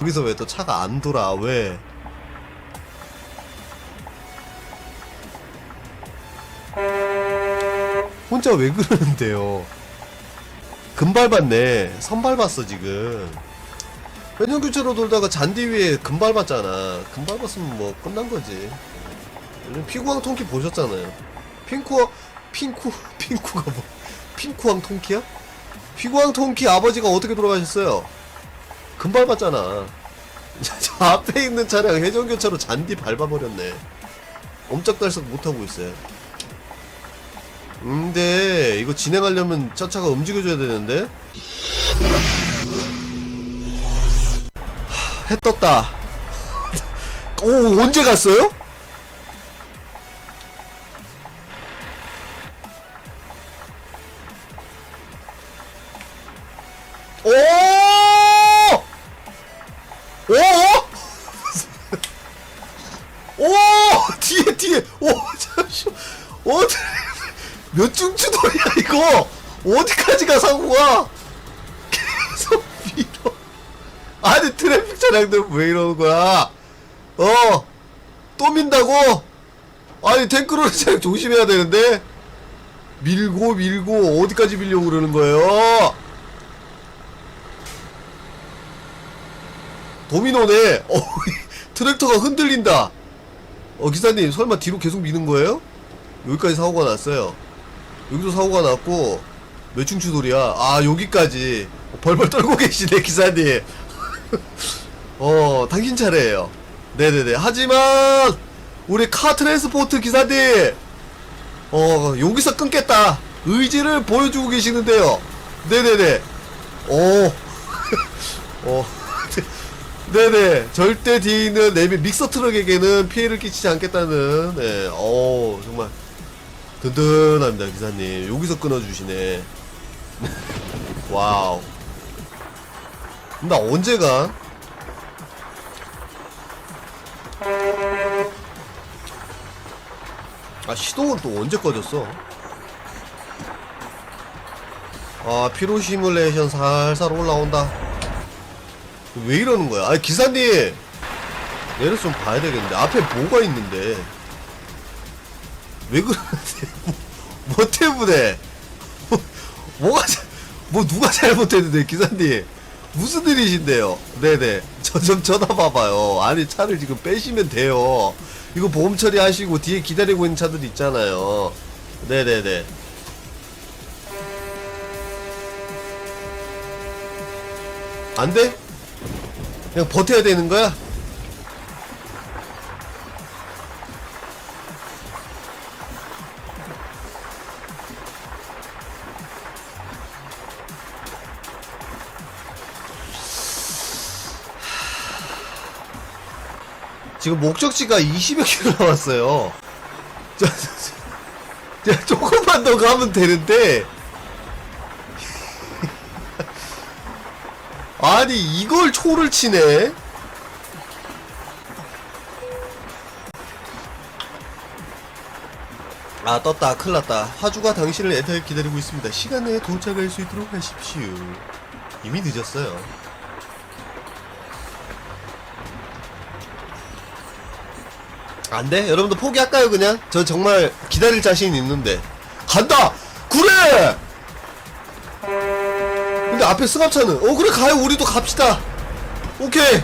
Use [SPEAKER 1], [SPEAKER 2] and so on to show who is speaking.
[SPEAKER 1] 여기서 왜 또 차가 안 돌아? 왜? 혼자 왜 그러는데요? 금 밟았네. 선 밟았어 지금. 회전교차로 돌다가 잔디 위에 금 밟았잖아. 금 밟았으면 뭐 끝난 거지. 요즘 피구왕 통키 보셨잖아요. 핑쿠 핑쿠 핑쿠가 뭐 핑쿠왕 통키야? 피구왕 통키 아버지가 어떻게 돌아가셨어요? 금 밟았잖아. 저 앞에 있는 차량 회전교차로 잔디 밟아버렸네. 엄짝달싹 못하고 있어요. 근데 이거 진행하려면 차차가 움직여줘야 되는데? 하, 해 떴다. 오 언제 갔어요? 오! 오! 오! 뒤에 뒤에. 오 잠시만. 어몇 중추돌이야 이거? 어디까지 가 사고가? 계속 밀어. 아니 트래픽 차량들 왜 이러는 거야? 어또 민다고? 아니 탱크로는 차량 조심해야 되는데? 밀고 밀고 어디까지 밀려고 그러는 거예요 도미노네. 어 트랙터가 흔들린다. 어 기사님 설마 뒤로 계속 미는 거예요? 여기까지 사고가 났어요. 여기도 사고가 났고 몇 중추돌이야. 아 여기까지. 벌벌 떨고 계시네 기사님. 어 당신 차례예요. 네네네. 하지만 우리 카 트랜스포트 기사님! 어 여기서 끊겠다. 의지를 보여주고 계시는데요. 네네네. 오 어. 네네. 절대 뒤에 있는 네비 믹서 트럭에게는 피해를 끼치지 않겠다는 네, 어 정말. 든든합니다 기사님. 여기서 끊어주시네. 와우. 나 언제 가? 아 시동은 또 언제 꺼졌어? 아 피로 시뮬레이션 살살 올라온다 왜 이러는 거야? 아니 기사님! 내려서 좀 봐야 되겠는데 앞에 뭐가 있는데? 왜 그러는데? 뭐 때문에? 뭐, 뭐가 잘- 뭐 누가 잘못했는데 기사님? 무슨 일이신데요? 네네. 저 좀 쳐다봐봐요. 아니 차를 지금 빼시면 돼요. 이거 보험 처리하시고 뒤에 기다리고 있는 차들 있잖아요. 네네네. 안 돼? 그냥 버텨야 되는 거야? 지금 목적지가 20여 킬로 자, 조금만 더 가면 되는데. 아니, 이걸 초를 치네? 아, 떴다. 큰일 났다. 화주가 당신을 애타게 기다리고 있습니다. 시간 내에 도착할 수 있도록 하십시오. 이미 늦었어요. 안 돼? 여러분들 포기할까요, 그냥? 저 정말 기다릴 자신 있는데. 간다! 그래! 근데 앞에 승합차는, 어, 그래, 가요. 우리도 갑시다. 오케이.